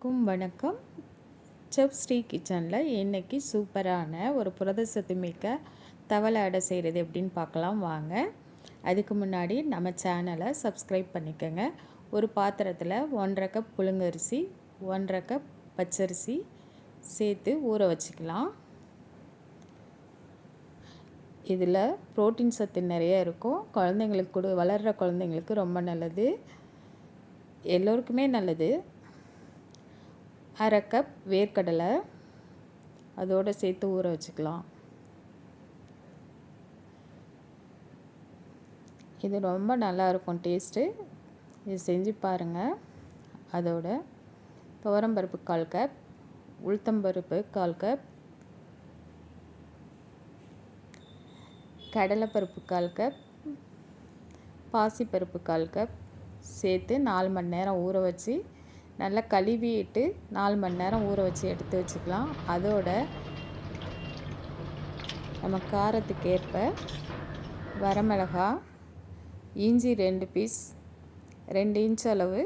க்கும் வணக்கம். செஃப் ஸ்ரீ கிச்சனில் இன்றைக்கி சூப்பரான ஒரு புரதசத்து மிக்க தவளை அடை செய்கிறது எப்படின்னு பார்க்கலாம் வாங்க. அதுக்கு முன்னாடி நம்ம சேனலை சப்ஸ்கிரைப் பண்ணிக்கோங்க. ஒரு பாத்திரத்தில் ஒன்றரை கப் புழுங்கரிசி ஒன்றரை கப் பச்சரிசி சேர்த்து ஊற வச்சுக்கலாம். இதில் ப்ரோட்டீன் சத்து நிறைய இருக்கும். குழந்தைங்களுக்கு கொடு வளர்கிற குழந்தைங்களுக்கு ரொம்ப நல்லது. எல்லோருக்குமே நல்லது. அரை கப் வேர்க்கடலை. அதோடு சேர்த்து ஊற வச்சுக்கலாம். இது ரொம்ப நல்லாயிருக்கும் டேஸ்ட்டு இது செஞ்சு பாருங்கள் அதோட துவரம்பருப்பு கால் கப் உளுத்தம்பருப்பு கால் கப் கடலைப்பருப்பு கால் கப் பாசிப்பருப்பு கால் கப் சேர்த்து நாலு மணி நேரம் ஊற வச்சு நல்லா கழுவிட்டு நாலு மணி நேரம் ஊற வச்சு எடுத்து வச்சுக்கலாம். அதோட நம்ம காரத்துக்கு ஏற்ப வரமிளகா இஞ்சி ரெண்டு பீஸ் ரெண்டு இன்ச் அளவு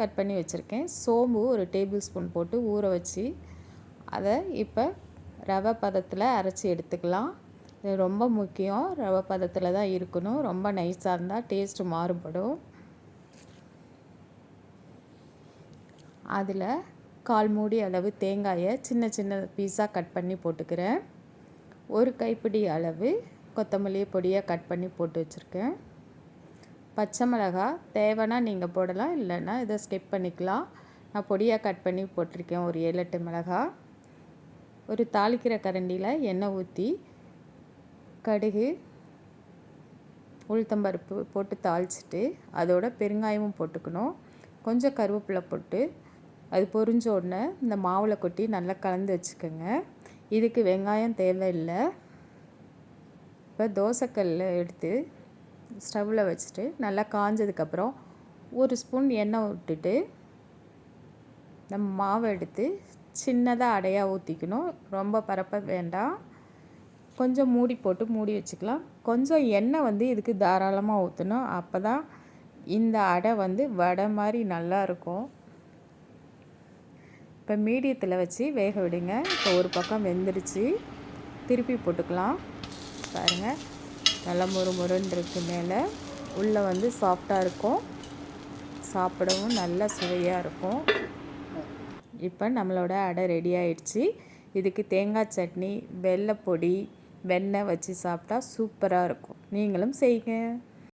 கட் பண்ணி வச்சுருக்கேன். சோம்பு ஒரு டேபிள் ஸ்பூன் போட்டு ஊற வச்சு அதை இப்போ ரவை பதத்தில் அரைச்சி எடுத்துக்கலாம். இது ரொம்ப முக்கியம். ரவை பதத்தில் தான் இருக்கணும். ரொம்ப நைஸாக இருந்தால் டேஸ்ட்டு மாறுபடும். அதில் கால் மூடி அளவு தேங்காயை சின்ன சின்ன பீஸாக கட் பண்ணி போட்டுக்கிறேன். ஒரு கைப்பிடி அளவு கொத்தமல்லி பொடியாக கட் பண்ணி போட்டு வச்சுருக்கேன். பச்சை மிளகா தேவைன்னா நீங்கள் போடலாம் இல்லைன்னா இதை ஸ்கிப் பண்ணிக்கலாம். நான் பொடியாக கட் பண்ணி போட்டிருக்கேன் ஒரு ஏழு எட்டு மிளகா. ஒரு தாளிக்கிற கரண்டியில் எண்ணெய் ஊற்றி கடுகு உளுத்தம்பருப்பு போட்டு தாளிச்சிட்டு அதோட பெருங்காயமும் போட்டுக்கணும். கொஞ்சம் கருவேப்பிலை போட்டு அது பொரிஞ்ச உடனே இந்த மாவில் கொட்டி நல்லா கலந்து வச்சுக்கோங்க. இதுக்கு வெங்காயம் தேவையில்லை. இப்போ தோசைக்கல் எடுத்து ஸ்டவ்வில் வச்சுட்டு நல்லா காஞ்சதுக்கப்புறம் ஒரு ஸ்பூன் எண்ணெய் விட்டுட்டு நம்ம மாவை எடுத்து சின்னதாக அடையாக ஊற்றிக்கணும் ரொம்ப பரப்ப வேண்டாம். கொஞ்சம் மூடி போட்டு மூடி வச்சுக்கலாம். கொஞ்சம் எண்ணெய் வந்து இதுக்கு தாராளமாக ஊற்றணும் அப்போ தான் இந்த அடை வந்து வடை மாதிரி நல்லாயிருக்கும் இப்போ மீடியத்தில் வச்சு வேக விடுங்க. இப்போ ஒரு பக்கம் வெந்துருச்சு. திருப்பி போட்டுக்கலாம். பாருங்கள் நல்லா முறு முருன்னு இருக்கு மேலே. உள்ளே வந்து சாஃப்டாக இருக்கும். சாப்பிடவும் நல்ல சுவையாக இருக்கும். இப்போ நம்மளோட அடை ரெடி ஆயிடுச்சு. இதுக்கு தேங்காய் சட்னி வெள்ளைப்பொடி வெண்ணெய் வச்சு சாப்பிட்டா சூப்பராக இருக்கும். நீங்களும் செய்யுங்க.